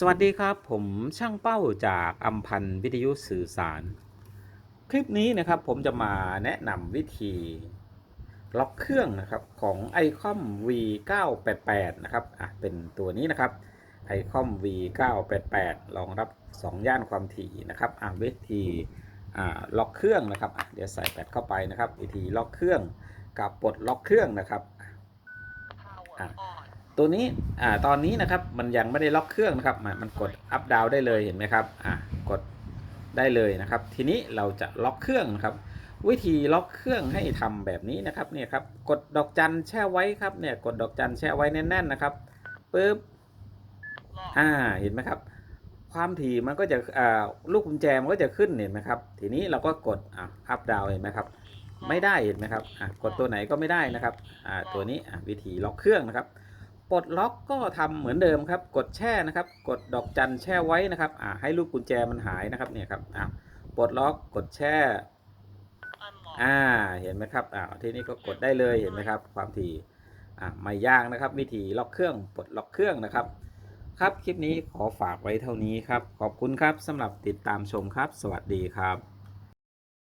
สวัสดีครับ ผมช่างเป้าจากอัมพันวิทยุสื่อสาร คลิปนี้นะครับผมจะมาแนะนำวิธีล็อกเครื่องนะครับของ iCOM V988 นะครับอะเป็นตัวนี้นะครับ iCOM V988 รองรับ 2 ย่านความถี่นะครับอะวิธีอ่าล็อกเครื่องนะครับอะเดี๋ยวใส่แบตเข้าไปนะครับ วิธีล็อกเครื่องกับปลดล็อกเครื่องนะครับอะ ตัวนี้อ่าตอนนี้นะครับมันยังไม่ได้ล็อกเครื่องนะครับ มันกดอัพดาวได้เลยเห็นไหมครับอ่ากดได้เลยนะครับ ทีนี้เราจะล็อกเครื่องนะครับ วิธีล็อกเครื่องให้ทำแบบนี้นะครับเนี่ยครับกดดอกจันแช่ไว้ครับเนี่ยกดดอกจันแช่ไว้แน่นๆนะครับปึ๊บอ่าเห็นไหมครับ ความถี่มันก็จะอ่าลูกกุญแจมันก็จะขึ้นเห็นไหมครับ ทีนี้เราก็กดอ่าอัพดาวเห็นไหมครับไม่ได้เห็นไหมครับอะกดตัวไหนก็ไม่ได้นะครับอ่าตัวนี้อะวิธีล็อกเครื่องนะครับ ปลดล็อกก็ทำเหมือนเดิมครับ กดแช่นะครับ กดดอกจันแช่ไว้นะครับอ่าให้ลูกกุญแจมันหายนะครับเนี่ยครับอ่าปลดล็อกกดแช่อ่าเห็นไหมครับอ่าทีนี้ก็กดได้เลยเห็นไหมครับความถี่อ่าไม่ยากนะครับ วิธีล็อกเครื่องปลดล็อกเครื่องนะครับ ครับคลิปนี้ขอฝากไว้เท่านี้ครับ ขอบคุณครับสำหรับติดตามชมครับ สวัสดีครับ